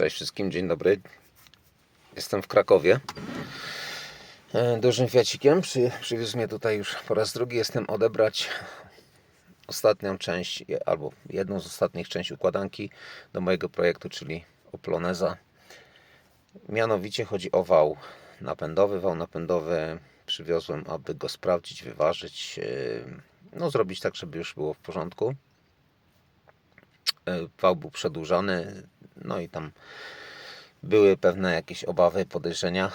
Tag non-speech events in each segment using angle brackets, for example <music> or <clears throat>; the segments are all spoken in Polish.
Cześć wszystkim, dzień dobry. Jestem w Krakowie. E, Dużym Fiacikiem. Przy, przywiózł mnie tutaj już po raz drugi. Jestem odebrać ostatnią część, albo jedną z ostatnich części układanki do mojego projektu, czyli Oploneza. Mianowicie chodzi o wał napędowy. Wał napędowy przywiozłem, aby go sprawdzić, wyważyć, e, no zrobić tak, żeby już było w porządku. E, Wał był przedłużany, no i tam były pewne jakieś obawy, podejrzenia.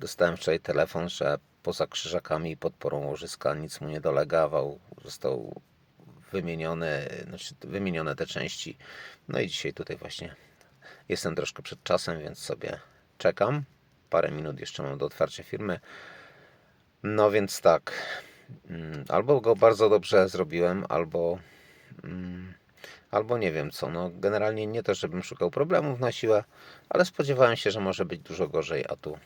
Dostałem wczoraj telefon, że poza krzyżakami i podporą łożyska nic mu nie dolega. Wał został wymieniony, znaczy wymienione te części. No i dzisiaj tutaj właśnie jestem troszkę przed czasem, więc sobie czekam. Parę minut jeszcze mam do otwarcia firmy. No więc tak, mm, albo go bardzo dobrze zrobiłem, albo mm, albo nie wiem co. No, generalnie nie to, żebym szukał problemów na siłę, ale spodziewałem się, że może być dużo gorzej, a tu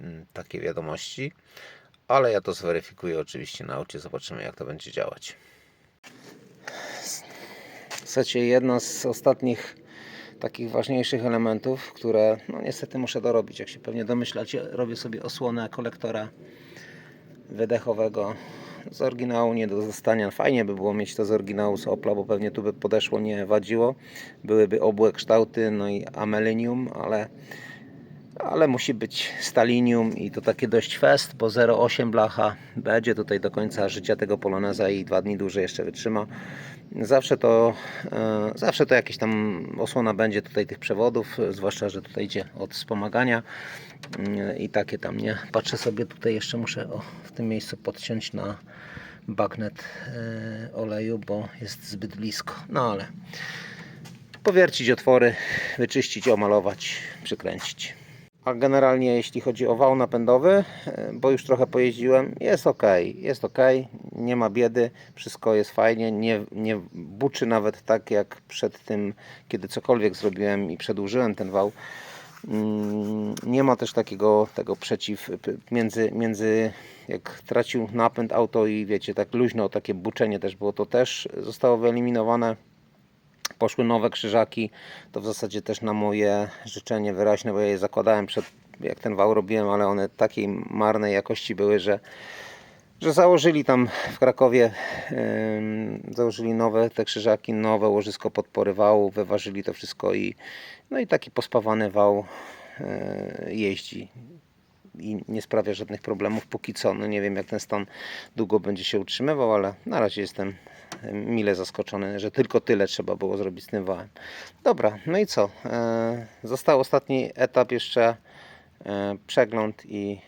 mm, takie wiadomości. Ale ja to zweryfikuję oczywiście na aucie, zobaczymy jak to będzie działać. W zasadzie jedna z ostatnich takich ważniejszych elementów, które no niestety muszę dorobić. Jak się pewnie domyślacie, robię sobie osłonę kolektora wydechowego z oryginału nie do dostania. Fajnie by było mieć to z oryginału z Opla, bo pewnie tu by podeszło, nie wadziło. Byłyby obłe kształty, no i amelinium, ale, ale musi być stalinium i to takie dość fest, bo 0,8 blacha będzie tutaj do końca życia tego Poloneza i dwa dni dłużej jeszcze wytrzyma. Zawsze to, e, zawsze to jakieś tam osłona będzie tutaj tych przewodów, zwłaszcza, że tutaj idzie od wspomagania Mm, i takie tam, nie? Patrzę sobie tutaj jeszcze muszę o, w tym miejscu podciąć na bagnet e, oleju, bo jest zbyt blisko. No ale powiercić otwory, wyczyścić, omalować, przykręcić. A generalnie jeśli chodzi o wał napędowy, e, bo już trochę pojeździłem, jest ok, jest ok, nie ma biedy, wszystko jest fajnie, nie, nie buczy nawet tak jak przed tym, kiedy cokolwiek zrobiłem i przedłużyłem ten wał. Mm, Nie ma też takiego tego przeciw między, między jak tracił napęd auto i wiecie, tak luźno takie buczenie też było, to też zostało wyeliminowane poszły nowe krzyżaki, to w zasadzie też na moje życzenie wyraźne, bo ja je zakładałem przed, jak ten wał robiłem, ale one takiej marnej jakości były, że, że założyli tam w Krakowie, ym, założyli nowe te krzyżaki, nowe łożysko podpory wału, wyważyli to wszystko i no i taki pospawany wał yy, jeździ i nie sprawia żadnych problemów póki co. No nie wiem jak ten stan długo będzie się utrzymywał, ale na razie jestem mile zaskoczony, że tylko tyle trzeba było zrobić z tym wałem. Dobra, no i co? E, Został ostatni etap jeszcze e, przegląd i,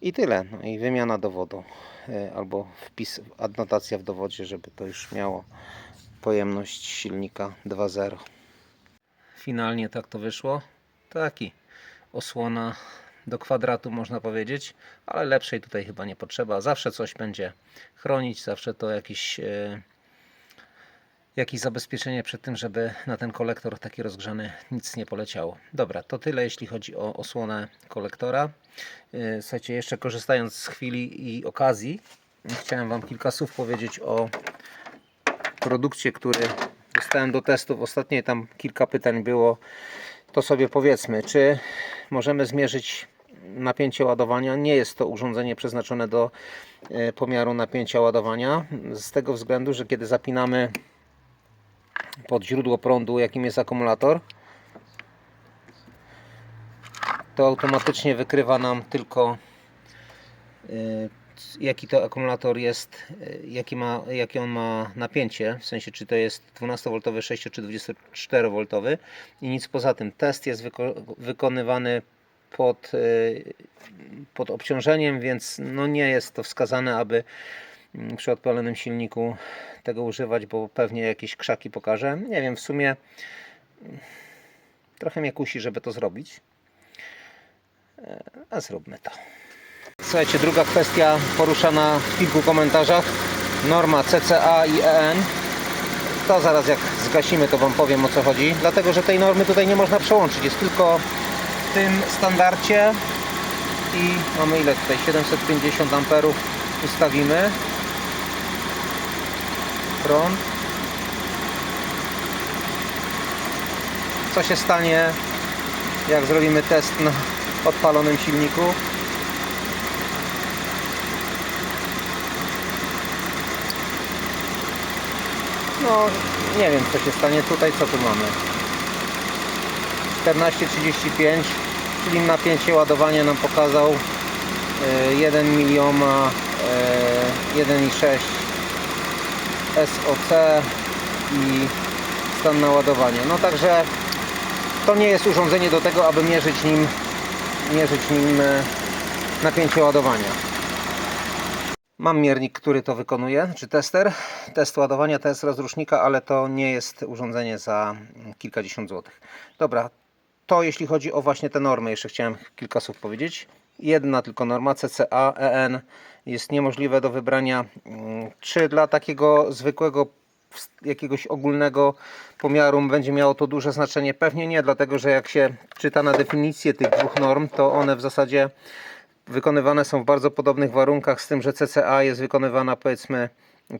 i tyle. No i wymiana dowodu e, albo wpis, adnotacja w dowodzie, żeby to już miało pojemność silnika 2.0. Finalnie tak to wyszło. Taki osłona do kwadratu można powiedzieć, ale lepszej tutaj chyba nie potrzeba. Zawsze coś będzie chronić, zawsze to jakiś, e, jakieś zabezpieczenie przed tym, żeby na ten kolektor taki rozgrzany nic nie poleciało. Dobra, to tyle jeśli chodzi o osłonę kolektora. E, Słuchajcie, jeszcze korzystając z chwili i okazji, chciałem Wam kilka słów powiedzieć o produkcie, który dostałem do testów. Ostatnio tam kilka pytań było. To sobie powiedzmy, czy możemy zmierzyć napięcie ładowania. Nie jest to urządzenie przeznaczone do e, pomiaru napięcia ładowania. Z tego względu, że kiedy zapinamy pod źródło prądu, jakim jest akumulator, to automatycznie wykrywa nam tylko e, jaki to akumulator jest, e, jaki ma, jakie on ma napięcie, w sensie czy to jest 12V, 6 czy 24V i nic poza tym. Test jest wyko- wykonywany pod, e, pod obciążeniem, więc no nie jest to wskazane, aby mm, przy odpalonym silniku tego używać, bo pewnie jakieś krzaki pokaże. Nie wiem, w sumie mm, trochę mnie kusi, żeby to zrobić. E, A zróbmy to. Słuchajcie, druga kwestia poruszana w kilku komentarzach. Norma CCA i EN. To zaraz jak zgasimy, to Wam powiem o co chodzi. Dlatego, że tej normy tutaj nie można przełączyć. Jest tylko tym standardzie i mamy ile tutaj? 750 amperów ustawimy. Prąd. co się stanie, jak zrobimy test na odpalonym silniku. No, nie wiem co się stanie tutaj, co tu mamy. 14.35, czyli napięcie ładowania nam pokazał e, 1 miliona e, 1,6 SOC i stan naładowania. No także to nie jest urządzenie do tego, aby mierzyć nim, mierzyć nim e, napięcie ładowania. Mam miernik, który to wykonuje, czy tester. Test ładowania, test rozrusznika, ale to nie jest urządzenie za kilkadziesiąt złotych. Dobra, to jeśli chodzi o właśnie te normy, jeszcze chciałem kilka słów powiedzieć. Jedna tylko norma CCA EN jest niemożliwe do wybrania. Mm, Czy dla takiego zwykłego jakiegoś ogólnego pomiaru będzie miało to duże znaczenie? Pewnie nie, dlatego że jak się czyta na definicję tych dwóch norm, to one w zasadzie wykonywane są w bardzo podobnych warunkach, z tym, że CCA jest wykonywana powiedzmy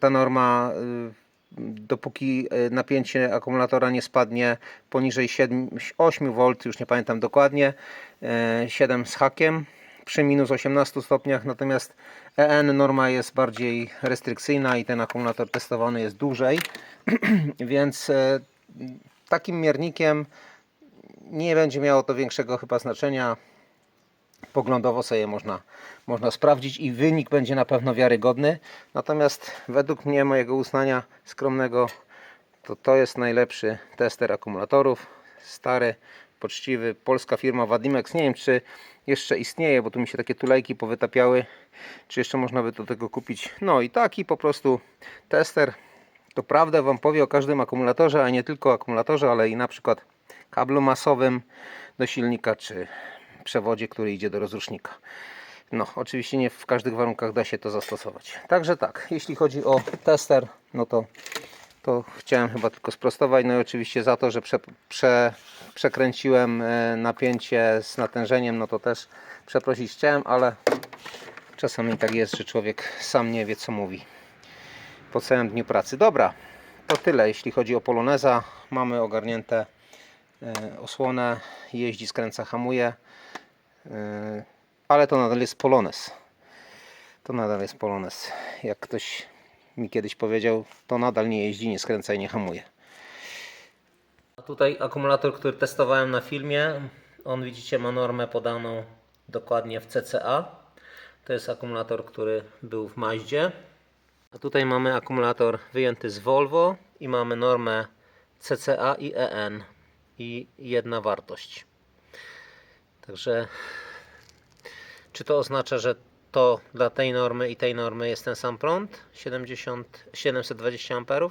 ta norma y, dopóki y, napięcie akumulatora nie spadnie poniżej 7, 8 V, już nie pamiętam dokładnie, y, 7 z hakiem przy minus 18 stopniach, natomiast EN norma jest bardziej restrykcyjna i ten akumulator testowany jest dłużej, <clears throat> więc y, takim miernikiem nie będzie miało to większego chyba znaczenia poglądowo sobie można, można sprawdzić i wynik będzie na pewno wiarygodny. Natomiast według mnie, mojego uznania skromnego, to to jest najlepszy tester akumulatorów. Stary, poczciwy, polska firma Wadimex. Nie wiem, czy jeszcze istnieje, bo tu mi się takie tulejki powytapiały. Czy jeszcze można by do tego kupić? No i taki po prostu tester. To prawdę Wam powie o każdym akumulatorze, a nie tylko akumulatorze, ale i na przykład kablu masowym do silnika, czy przewodzie, który idzie do rozrusznika. No, oczywiście nie w każdych warunkach da się to zastosować. Także tak, jeśli chodzi o tester, no to, to chciałem chyba tylko sprostować. No i oczywiście za to, że prze, prze, przekręciłem e, napięcie z natężeniem, no to też przeprosić chciałem, ale czasami tak jest, że człowiek sam nie wie co mówi po całym dniu pracy. Dobra, to tyle jeśli chodzi o Poloneza. Mamy ogarnięte e, osłonę, jeździ, skręca, hamuje. Yy, ale to nadal jest Polones. To nadal jest Polones. Jak ktoś mi kiedyś powiedział, to nadal nie jeździ, nie skręca i nie hamuje. A tutaj akumulator, który testowałem na filmie, on widzicie ma normę podaną dokładnie w CCA. To jest akumulator, który był w Maździe. A tutaj mamy akumulator wyjęty z Volvo i mamy normę CCA i EN i jedna wartość. Także czy to oznacza, że to dla tej normy i tej normy jest ten sam prąd 70, 720 A?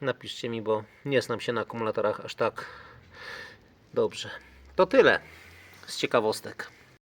Napiszcie mi, bo nie znam się na akumulatorach aż tak dobrze. To tyle z ciekawostek.